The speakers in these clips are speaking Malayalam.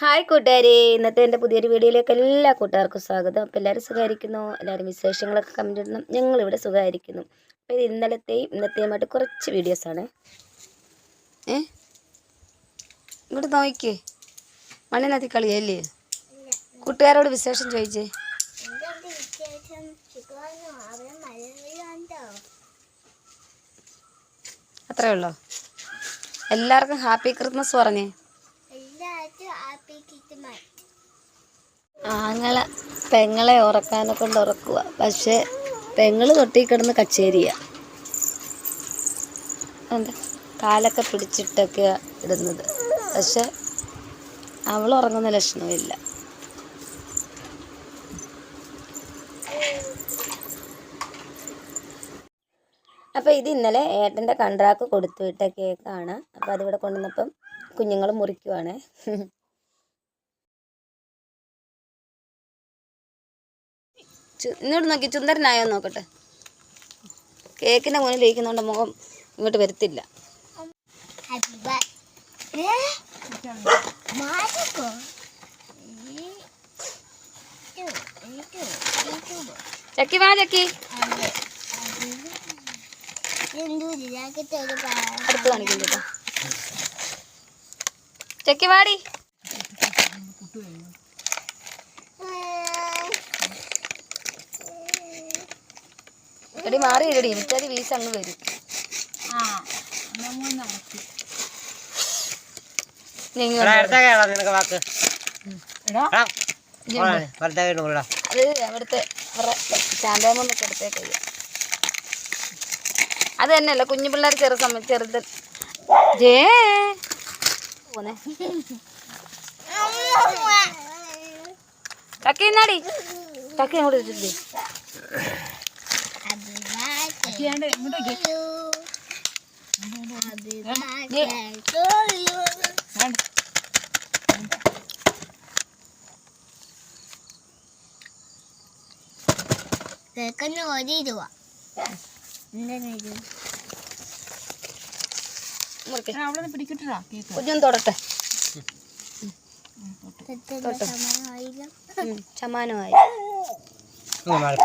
ഹായ് കൂട്ടുകാരെ ഇന്നത്തെ എന്റെ പുതിയൊരു വീഡിയോയിലേക്ക് എല്ലാ കൂട്ടുകാർക്കും സ്വാഗതം. അപ്പോൾ എല്ലാവരും സുഖമായിരിക്കുന്നു? എല്ലാവരും വിശേഷങ്ങളൊക്കെ കമന്റ് ഇടണം. ഞങ്ങളിവിടെ സുഖമായിരിക്കുന്നു. അപ്പോൾ ഇത് ഇന്നലത്തെയും ഇന്നത്തെയുമായിട്ട് കുറച്ച് വീഡിയോസാണ് ഏ? ഇങ്ങോട്ട് നോക്കിക്കേ. മണ്ണിനകത്ത് കളിയല്ലേ? കൂട്ടുകാരോട് വിശേഷം ചോദിച്ചേ. അത്രേ ഉള്ളോ? എല്ലാവർക്കും ഹാപ്പി ക്രിസ്മസ് പറഞ്ഞേ എല്ലാവർക്കും ഹാപ്പി ക്രിസ്മസ് ആങ്ങളെ പെങ്ങളെ ഉറക്കാനെ കൊണ്ട് ഉറക്കുക. പക്ഷേ പെങ്ങൾ തൊട്ടി കിടന്ന് കച്ചേരിയ. കാലൊക്കെ പിടിച്ചിട്ടൊക്കെ ഇടുന്നത്. പക്ഷെ അവൾ ഉറങ്ങുന്ന ലക്ഷണമില്ല. അപ്പോൾ ഇത് ഇന്നലെ ഏട്ടന്റെ കൺട്രാക്ട് കൊടുത്തു വിട്ട കേക്കാണ്. അപ്പോൾ അതിവിടെ കൊണ്ടുവന്നപ്പം കുഞ്ഞുങ്ങൾ മുറിക്കുവാണേ. ഇങ്ങോട്ട് നോക്കി ചുന്ദരനായോ നോക്കട്ടെ. കേക്കിന്റെ മുന്നിൽ ഇരിക്കുന്നതുകൊണ്ട് മുഖം ഇങ്ങോട്ട് വരത്തില്ല. ചക്കി വാ ചക്കി. ചക്കി വാടി. എടി മാറി ഇരടി വിറ്റാതി വീസ് അങ്ങ് വരും. അത് അവിടുത്തെ ശാന്താമൊന്നൊക്കെ എടുത്തേ അത് തന്നെയല്ല കുഞ്ഞു പിള്ളേർ ചെറു സമയം ചെറുത്. ജേ. പോന്നെ. കക്കി ഇന്നാടി ചക്ക അങ്ങോട്ട് ഇട്ടില്ലേ കേൾക്കുന്ന ഒരിടുക എന്താണ് ഇത് മുറിക്ക് കുഞ്ഞൊന്ന് തൊടട്ടെ. തെറ്റുള്ള സമയമായില്ല ഉം, സമാനമായി ഇങ്ങ് മാറി.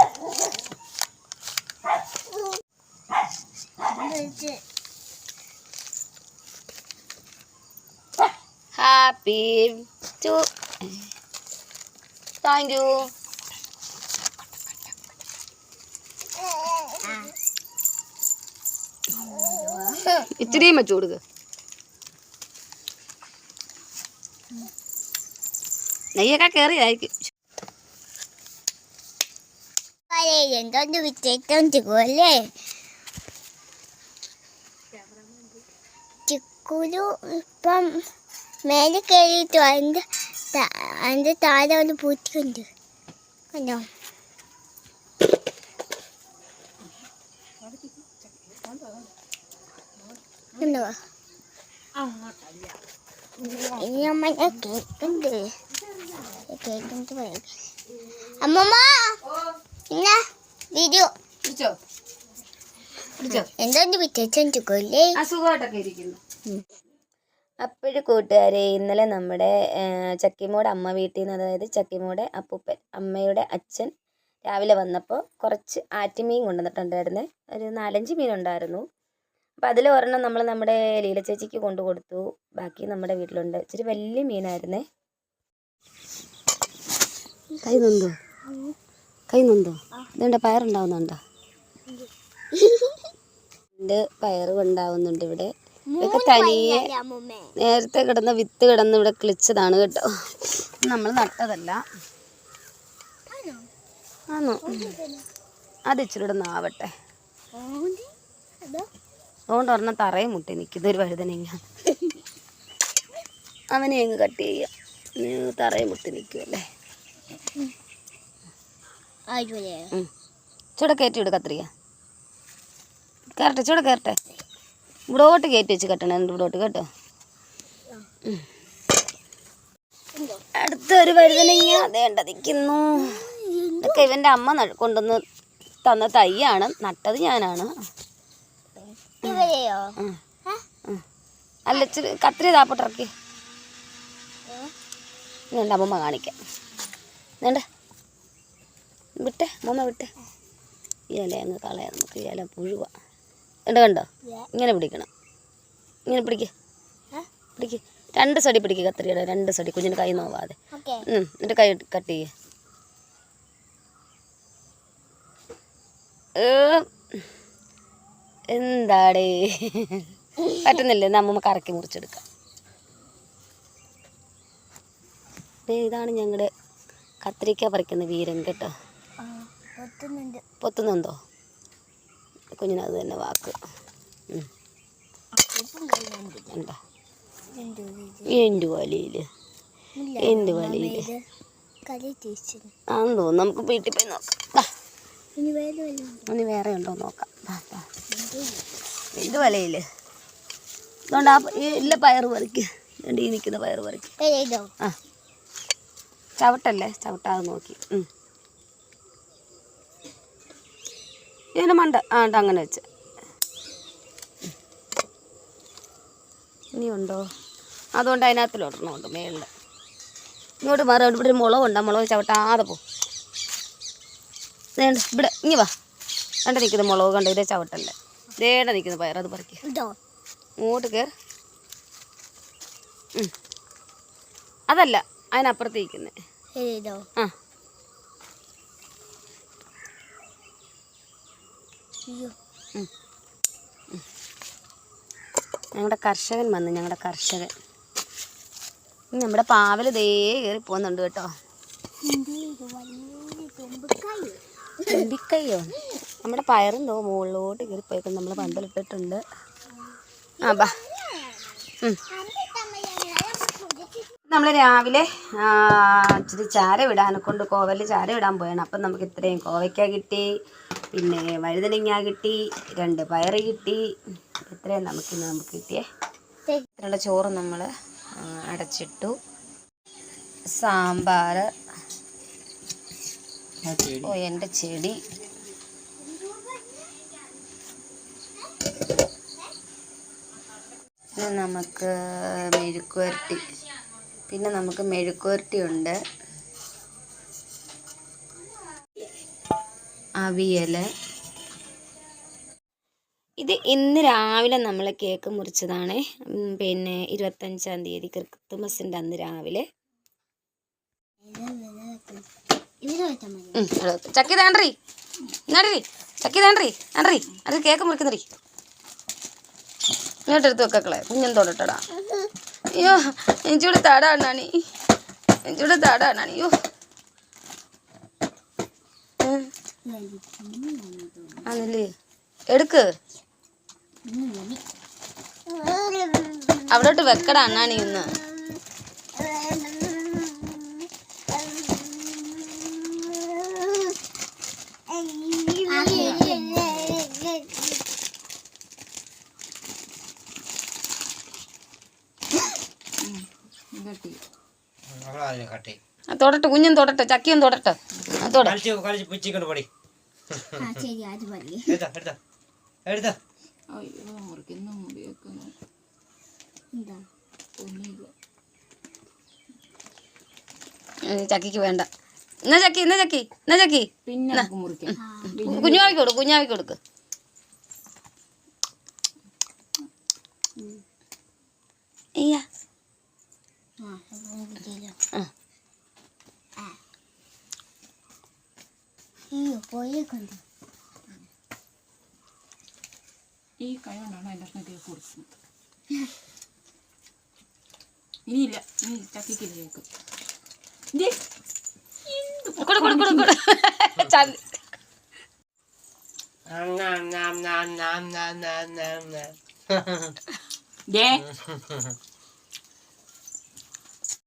ഇത് ഹാപ്പി ടു താങ്ക് യു ഇച്ചിരിയും വെച്ചു കൊടുക്ക് നെയ്യൊക്കെ കയറിയായിരിക്കും എന്തോന്ന് വിശേഷം? ചിക്കുവല്ലേ ചിക്കുരു ഇപ്പം മേലെ കയറിയിട്ട് അതിന്റെ അതിന്റെ താഴെ ഒരു പൂച്ചയുണ്ട്. കണ്ടോ? കണ്ടോ? ഇനി അമ്മ കേക്കുണ്ട് കേൾക്കുന്നത് പറയാം. അമ്മമ്മ പിന്നെ വീഡിയോ എന്തോന്ന് വിശേഷം ചിക്കുവല്ലേ അസുഖമായിട്ടൊക്കെ ഇരിക്കുന്നു. അപ്പോഴും കൂട്ടുകാരെ ഇന്നലെ നമ്മുടെ ചക്കിമോടെ അമ്മ വീട്ടിൽ നിന്ന് അതായത് ചക്കിമോടെ അപ്പൂപ്പൻ അമ്മയുടെ അച്ഛൻ രാവിലെ വന്നപ്പോൾ കുറച്ച് ആറ്റുമീൻ കൊണ്ടുവന്നിട്ടുണ്ടായിരുന്നേ. ഒരു നാലഞ്ച് മീൻ ഉണ്ടായിരുന്നു. അപ്പോൾ അതിൽ ഒരെണ്ണം നമ്മൾ നമ്മുടെ ലീല ചേച്ചിക്ക് കൊണ്ടു കൊടുത്തു. ബാക്കി നമ്മുടെ വീട്ടിലുണ്ട്. ഇച്ചിരി വലിയ മീനായിരുന്നേ. കൈ നൊന്തോ. കൈ നൊന്തോ. ഇതുകൊണ്ട് പയറുണ്ടാവുന്നുണ്ടോ? ഉണ്ട് പയറും ഉണ്ടാവുന്നുണ്ട് ഇവിടെ. ഇതൊക്കെ തനിയെ നേരത്തെ കിടന്ന വിത്ത് കിടന്ന് ഇവിടെ കിളിച്ചതാണ് കേട്ടോ. നമ്മൾ നട്ടതല്ല. ആണോ? അത് ഇച്ചിരി ഇവിടെ നാവട്ടെ. അതോ? അതുകൊണ്ട് ഒരെണ്ണം തറയും മുട്ടി നിൽക്കുന്ന ഒരു വഴുതനങ്ങ അവനെ അങ്ങ് കട്ട് ചെയ്യാം. നീ തറയും മുട്ടി നിൽക്കുമല്ലേ ചൂടെ കയറ്റി വിട് കത്രിയ കയറട്ടെ ചൂടെ കയറട്ടെ. ഇവിടോട്ട് കയറ്റി വെച്ച് കെട്ടണം. ഇവിടോട്ട് കേട്ടോ. അടുത്ത അടുത്തൊരു വഴുതനങ്ങ അതേണ്ട നിൽക്കുന്നു ഇതൊക്കെ ഇവന്റെ അമ്മ കൊണ്ടുവന്ന് തന്ന തൈയാണ്. നട്ടത് ഞാനാണ്. അല്ല ഇച്ചിരി കത്തിരി താപ്പോട്ടിറക്കി വേണ്ട എന്റെ അമ്മമ്മ കാണിക്കാം. വേണ്ട വിട്ടേ അമ്മമ്മ വിട്ടേ. ഈ ഇല അങ്ങ് കളയാം. നമുക്ക് ഈ ഇല പുഴുവ. കണ്ടോ കണ്ടോ? ഇങ്ങനെ പിടിക്കണം. ഇങ്ങനെ പിടിക്കേ. പിടിക്കേ. രണ്ട് സടി പിടിക്കുക കത്തിരിയുടെ രണ്ട് സടി. കുഞ്ഞിന്റെ കൈ നോവാതെ. എന്നിട്ട് കൈ കട്ട് ചെയ്യേ. എന്താടേ? പറ്റുന്നില്ല? എന്നാ അമ്മമ്മ കറക്കി മുറിച്ചെടുക്കാം. ഇതാണ് ഞങ്ങളുടെ കത്തിരിക്ക പറിക്കുന്ന വീരൻ കേട്ടോ. പൊത്തുന്നുണ്ട് കുഞ്ഞിന് അത് തന്നെ വാക്ക്. എന്താ? എന്റെ വലിയിൽ എന്റെ വലിയിൽ ആണെന്ന് തോന്നുന്നു. നമുക്ക് വീട്ടിൽ പോയി നോക്കാം. ഇനി വേറെ ഉണ്ടോ നോക്കാം. എന്ത് വലയിൽ അതുകൊണ്ട് ആ ഇല്ല പയർ പറിക്ക്. ഈ നിൽക്കുന്ന പയർ പറിക്ക്. ആ. ചവിട്ടല്ലേ? ചവിട്ടാതെ നോക്കി. ഇതിന് മണ്ട ആണ്ട് അങ്ങനെ വെച്ച്. ഇനിയുണ്ടോ? അതുകൊണ്ട് അതിനകത്തിലോട്ടണമുണ്ട് മേളിൽ. ഇങ്ങോട്ട് മാറി ഇവിടെ ഒരു മുളകുണ്ട് മുളക് ചവിട്ടാതെ പോ. വേണ്ട ഇവിടെ ഇങ്ങി വാ. കണ്ട നിൽക്കുന്ന മുളക് കണ്ട? ഇതേ ചവിട്ടല്ലേ. ദേണ്ട നിൽക്കുന്ന പയർ അത് പറിക്കുക ഇങ്ങോട്ട് കയറി. അതല്ല അതിനപ്പുറത്ത് നിൽക്കുന്നത് വേറെ ഇതോ ആ. ഞങ്ങളുടെ കർഷകൻ വന്നു ഞങ്ങളുടെ കർഷകൻ. നമ്മുടെ പാവൽ ദേ കയറി പോകുന്നുണ്ട് കേട്ടോ. തുമ്പക്കായി? നമ്മുടെ പയറും തോ മുകളിലോട്ട് കയറി പോയിക്കൊണ്ട് നമ്മൾ പന്തലിട്ടിട്ടുണ്ട് ആ ബാ. നമ്മൾ രാവിലെ ഇച്ചിരി ചാര വിടാൻ കൊണ്ട് കോവലിൽ ചാര വിടാൻ പോയാണ്. അപ്പം നമുക്ക് ഇത്രയും കോവയ്ക്ക കിട്ടി. പിന്നെ വഴുതനങ്ങ കിട്ടി രണ്ട് പയറ് കിട്ടി. ഇത്രയും നമുക്കിന്ന് നമുക്ക് കിട്ടിയേ. ഇത്രയുള്ള ചോറ് നമ്മൾ അടച്ചിട്ടു. സാമ്പാർ ഓ എന്റെ ചെടി. പിന്നെ നമുക്ക് മെഴുക്കുവരട്ടി. പിന്നെ നമുക്ക് മെഴുക്കുവരട്ടി ഉണ്ട്. അവിയൽ ഇത് ഇന്ന് രാവിലെ നമ്മൾ കേക്ക് മുറിച്ചതാണ്. പിന്നെ ഇരുപത്തഞ്ചാം തീയതി ക്രിസ്തുമസിന്റെ അന്ന് രാവിലെ. ചക്കി തേണ്ടറി ഇങ്ങോട്ടി ചക്കി തേണ്ടറി ആണ്ടി അത് കേക്ക് മുറിക്കുന്നറി ഇങ്ങോട്ടെടുത്ത് വെക്കളെ കുഞ്ഞെന്തോടട്ടടാ അയ്യോ എനിച്ചൂടെ താടാണാണി എനിച്ചൂടെ താടാണാണി അയ്യോ. ആണല്ലേ എടുക്ക് അവിടോട്ട് വെക്കടാ അണ്ണാണി ഇന്ന് തൊടട്ടെ കുഞ്ഞും തൊടട്ടെ ചക്കിയും തൊടട്ടെ കളിച്ച് കളിച്ച് പിച്ചിക്കൊണ്ട് പൊടി. എടുത്തോ ചക്കിക്ക് വേണ്ട. എന്നാ ചക്കി എന്നാ ചക്കി എന്നാ ചക്കി. പിന്നെ കുഞ്ഞാവിക്ക് കൊടുക്ക് കുഞ്ഞാവിക്ക് കൊടുക്ക് അയ്യാ ആ അത് ചെയ്തോ ആ. അയ്യോ പോയേക്കൊണ്ട് ഈ കൈ കൊണ്ടാണ് അതിന്റെ ഭക്ഷണം കേക്ക് കൊടുക്കുന്നത്. ഇനിയില്ല ഇനി ചക്കിക്കില്ല കേക്ക് ദേ,